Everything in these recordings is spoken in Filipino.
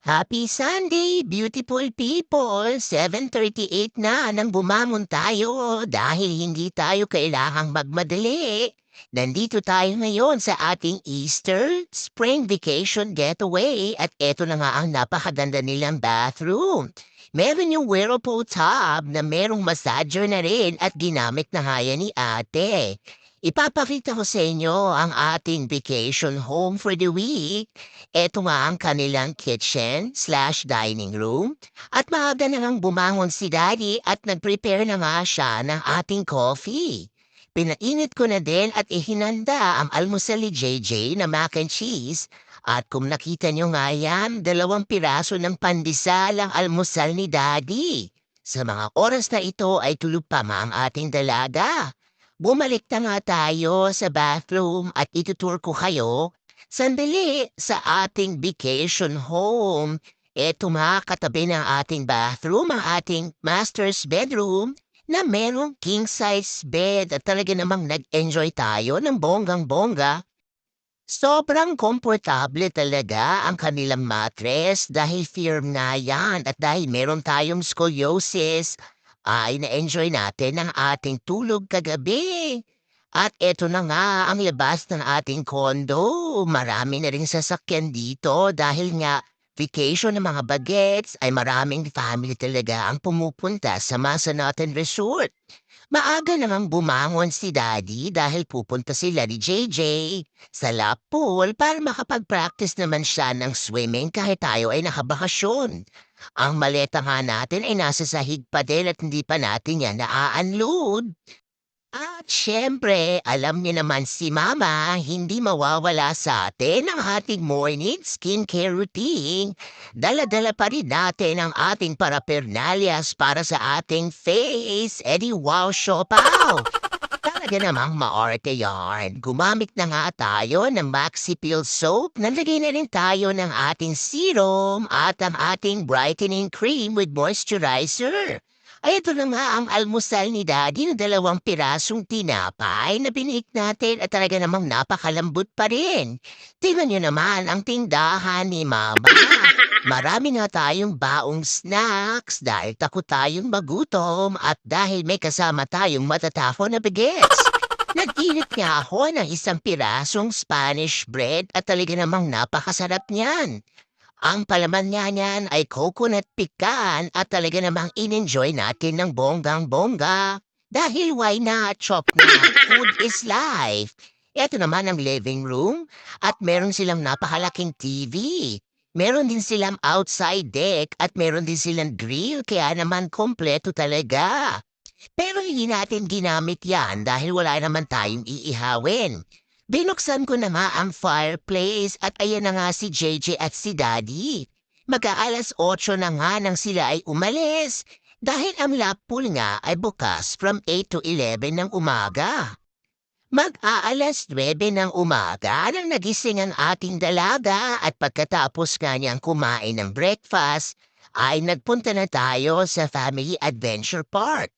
Happy Sunday, beautiful people! 7.38 na nang bumamon tayo dahil hindi tayo kailangang magmadali. Nandito tayo ngayon sa ating Easter Spring Vacation Getaway at eto na nga ang napakaganda nilang bathroom. Meron yung whirlpool tub na merong massager na rin at ginamit na nga yan ni ate. Ipapakita ko sa inyo ang ating vacation home for the week. Ito nga ang kanilang kitchen slash dining room. At maaga na ngang bumangon si Daddy at nag-prepare na nga siya ng ating coffee. Pinainit ko na din at ihinanda ang almusal ni JJ na mac and cheese. At kung nakita nyo nga yan, dalawang piraso ng pandesal ang almusal ni Daddy. Sa mga oras na ito ay tulog pa ma ang ating dalaga. Bumalik na nga tayo sa bathroom at itutur ko kayo sandali sa ating vacation home. Eto mga katabi ng ating bathroom, ang ating master's bedroom na merong king-size bed at talaga namang nag-enjoy tayo ng bonggang-bongga. Sobrang komportable talaga ang kanilang mattress dahil firm na yan at dahil meron tayong scoliosis ay na-enjoy natin ang ating tulog kagabi. At eto na nga ang labas ng ating kondo. Marami na rin sasakyan dito dahil nga vacation ng mga bagets ay maraming family talaga ang pumupunta sa Masanaten Resort. Maaga namang bumangon si Daddy dahil pupunta sila ni JJ sa lap pool para makapag-practice naman siya ng swimming kahit tayo ay nakabakasyon. Ang maleta nga natin ay nasa sahig pa din at hindi pa natin yan naa-unload. At syempre, alam niyo naman si Mama, hindi mawawala sa atin ang ating morning skincare routine. Dala-dala pa rin natin ang ating parapernalyas para sa ating face. Eddie wow, siopaw! Talaga namang maarte yarn. Gumamit na nga tayo ng Maxi Peel Soap. Nalagay na rin tayo ng ating serum at ang ating brightening cream with moisturizer. Ay, ito na nga ang almusal ni Daddy na dalawang pirasong tinapay na binik natin at talaga namang napakalambot pa rin. Tingnan nyo naman ang tindahan ni Mama. Marami nga tayong baong snacks dahil takot tayong magutom at dahil may kasama tayong matatafo na bagets. Nag-init nga ako ng isang pirasong Spanish bread at talaga namang napakasarap niyan. Ang palaman nga niyan ay coconut pecan at talaga namang in-enjoy natin ng bonggang-bongga. Dahil why not, chop na, food is life. Ito naman ang living room at meron silang napakalaking TV. Meron din silang outside deck at meron din silang grill kaya naman kompleto talaga. Pero hindi natin ginamit yan dahil wala naman tayong iihawin. Binuksan ko na ang fireplace at ayan na nga si JJ at si Daddy. Mag-aalas 8 na nga nang sila ay umalis dahil ang lap pool nga ay bukas from 8 to 11 ng umaga. Mag-aalas 9 ng umaga nang nagising ang ating dalaga at pagkatapos nga niyang kumain ng breakfast ay nagpunta na tayo sa Family Adventure Park.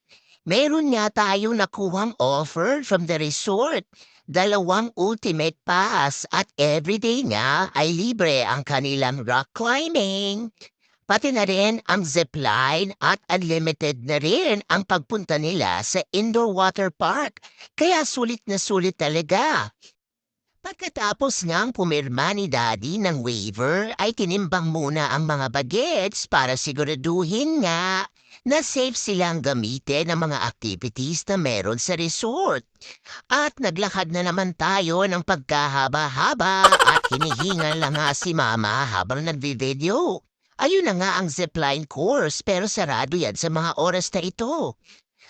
Meron nga tayong nakuhang offer from the resort dalawang ultimate pass at everyday nga ay libre ang kanilang rock climbing. Pati na rin ang zipline at unlimited na rin ang pagpunta nila sa indoor water park. Kaya sulit na sulit talaga. Pagkatapos ngang pumirma ni Daddy ng waiver ay tinimbang muna ang mga bagets para siguraduhin nga na safe silang gamitin ang mga activities na meron sa resort. At naglakad na naman tayo ng pagkahaba-haba at hinihingal lang nga si Mama habang nagvi-video. Ayun na nga ang zipline course pero sarado yan sa mga oras na ito.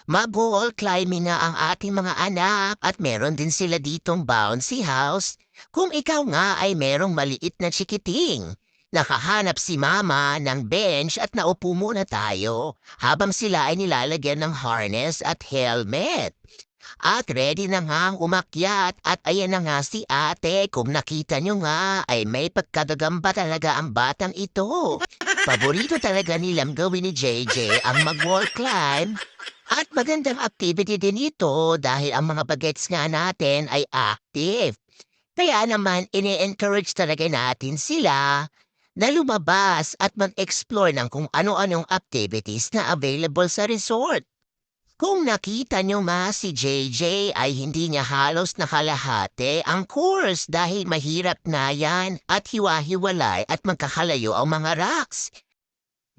Mag-wall climbing nga ang ating mga anak at meron din sila ditong bouncy house kung ikaw nga ay merong maliit na chikiting. Nakahanap si mama ng bench at naupo muna tayo habang sila ay nilalagyan ng harness at helmet. At ready na nga umakyat at ayan na nga si ate kung nakita nyo nga ay may pagkagagamba talaga ang batang ito. Paborito talaga nilang gawin ni JJ ang mag-wall climb at magandang activity din ito dahil ang mga bagets nga natin ay active. Kaya naman ini-encourage talaga natin sila na lumabas at mag-explore ng kung ano-anong activities na available sa resort. Kung nakita nyo ma si JJ ay hindi niya halos nakalahate ang course dahil mahirap na yan at hiwa-hiwalay at magkakalayo ang mga rocks.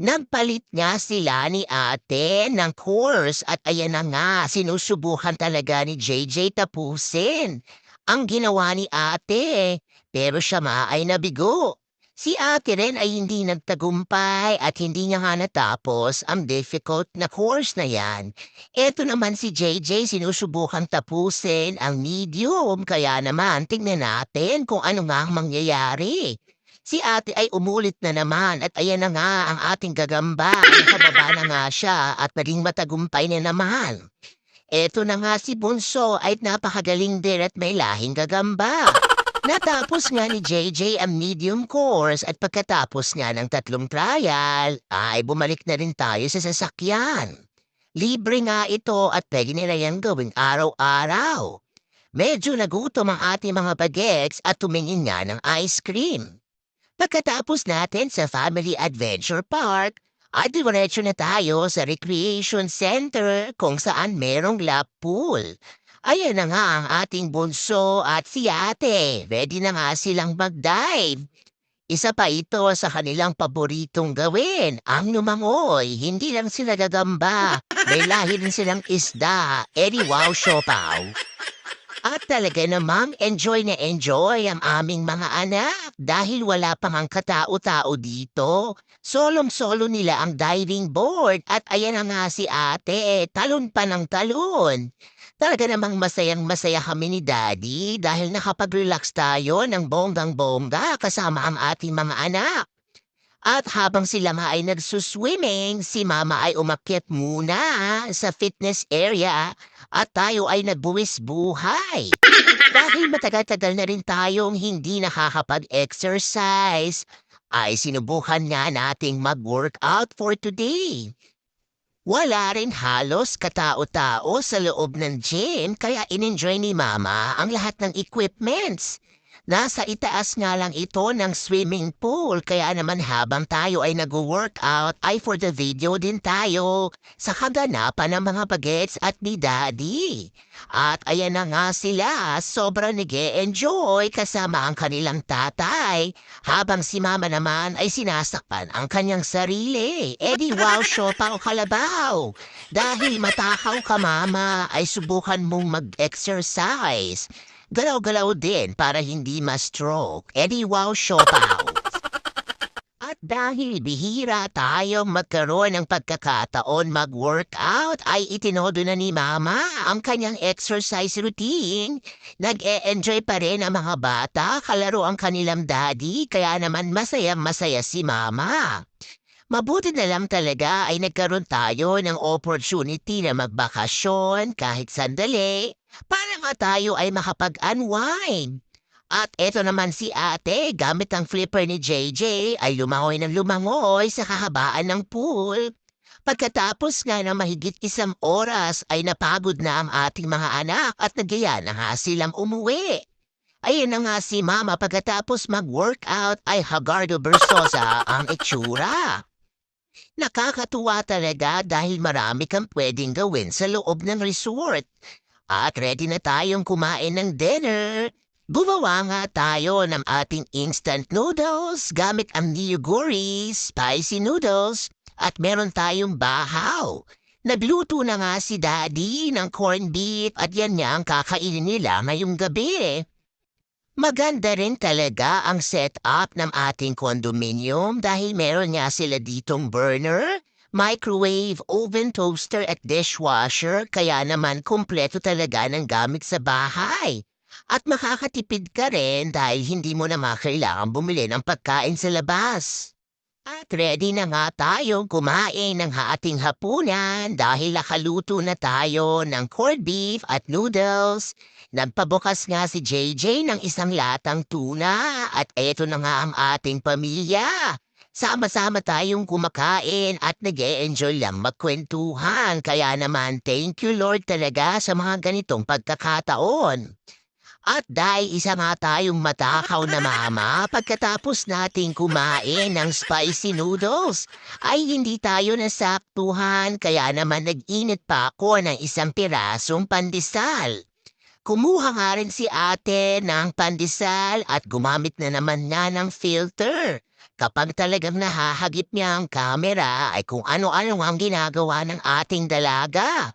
Nagpalit nga sila ni ate ng course at ayan na nga, sinusubukan talaga ni JJ tapusin. Ang ginawa ni ate, pero siya ma ay nabigo. Si ate rin ay hindi nagtagumpay at hindi niya nga natapos ang difficult na course na yan. Eto naman si JJ sinusubukan tapusin ang medium kaya naman tingnan natin kung ano nga ang mangyayari. Si ate ay umulit na naman at ayan na nga ang ating gagamba. Nakababa na nga siya at naging matagumpay na naman. Eto na nga si Bunso ay napakagaling din at may lahing gagamba. Natapos nga ni JJ ang medium course at pagkatapos nga ng tatlong trial ay bumalik na rin tayo sa sasakyan. Libre nga ito at pwede nila yan gawing araw-araw. Medyo nagutom ang ating mga bagets at tumingin nga ng ice cream. Pagkatapos natin sa Family Adventure Park, ay diretso na tayo sa Recreation Center kung saan merong lap pool. Ayan na nga ang ating bunso at si ate. Ready na nga silang mag-dive. Isa pa ito sa kanilang paboritong gawin, ang lumangoy. Hindi lang sila gagamba. May lahi rin silang isda. Edi wow, siopaw. At talaga namang enjoy na enjoy ang aming mga anak dahil wala pang ang katao-tao dito. Solong-solo nila ang diving board at ayan na nga si ate, talon pa ng talon. Talaga namang masayang masaya kami ni daddy dahil nakapag-relax tayo ng bonggang-bongga kasama ang ating mga anak. At habang sila nga ay nagsuswimming, si mama ay umakyat muna sa fitness area at tayo ay nagbuwis buhay. Dahil matagal-tagal na rin tayong hindi nakakapag-exercise, ay sinubukan nga nating mag-workout for today. Wala rin halos katao-tao sa loob ng gym kaya in-enjoy ni Mama ang lahat ng equipments. Nasa itaas nga lang ito ng swimming pool kaya naman habang tayo ay nag-workout ay for the video din tayo sa kaganapan ng mga bagets at ni Daddy. At ayan na nga sila, sobrang nag enjoy kasama ang kanilang tatay habang si Mama naman ay sinasakpan ang kanyang sarili. Edi wow, siopa o kalabaw. Dahil matakaw ka Mama ay subukan mong mag-exercise. Galaw-galaw din para hindi ma-stroke. Eddie Wow Siopaw. At dahil bihira tayong magkaroon ng pagkakataon mag-workout, ay itinodo na ni Mama ang kanyang exercise routine. Nag-e-enjoy pa rin ang mga bata, kalaro ang kanilang daddy, kaya naman masayang masaya si Mama. Mabuti na lang talaga ay nagkaroon tayo ng opportunity na magbakasyon kahit sandali para nga tayo ay makapag-unwind. At eto naman si ate, gamit ang flipper ni JJ, ay lumangoy ng lumangoy sa kahabaan ng pool. Pagkatapos nga ng mahigit isang oras ay napagod na ang ating mga anak at nagyaya na nga silang umuwi. Ayun na nga si mama pagkatapos mag-workout ay Hagardo Bersosa ang itsura. Nakakatuwa talaga dahil marami kang pwedeng gawin sa loob ng resort. At ready na tayong kumain ng dinner. Gumawa nga tayo ng ating instant noodles gamit ang niyoguri, spicy noodles, at meron tayong bahaw. Nagluto na nga si Daddy ng corned beef at yan nga ang kakainin nila ngayong gabi. Maganda rin talaga ang setup ng ating condominium dahil meron nga sila ditong burner, microwave, oven toaster at dishwasher kaya naman kumpleto talaga ng gamit sa bahay. At makakatipid ka rin dahil hindi mo na makailangan bumili ng pagkain sa labas. At ready na nga tayong kumain ng ating hapunan dahil nakaluto na tayo ng corned beef at noodles. Nagpabukas nga si JJ ng isang latang tuna at eto na nga ang ating pamilya. Sama-sama tayong kumakain at nag enjoy lang magkwentuhan. Kaya naman, thank you Lord talaga sa mga ganitong pagkakataon. At dahil isa nga tayong matakaw na mama, pagkatapos nating kumain ng spicy noodles, ay hindi tayo nasaktuhan kaya naman nag-init pa ako ng isang pirasong pandesal. Kumuha nga rin si ate ng pandesal at gumamit na naman niya ng filter. Kapag talagang nahahagip niya ang camera ay kung ano-ano ang ginagawa ng ating dalaga.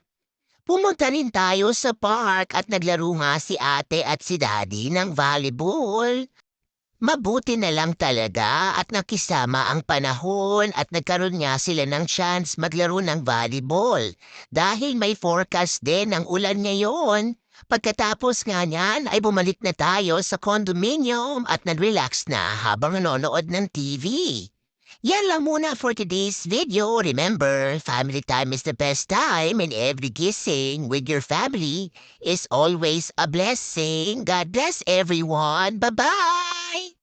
Pumunta rin tayo sa park at naglaro nga si ate at si daddy ng volleyball. Mabuti na lang talaga at nakisama ang panahon at nagkaroon nga sila ng chance maglaro ng volleyball dahil may forecast din ng ulan ngayon. Pagkatapos nga niyan ay bumalik na tayo sa condominium at nag-relax na habang nanonood ng TV. Yan lang muna for today's video. Remember, family time is the best time and every kissing with your family is always a blessing. God bless everyone. Bye-bye!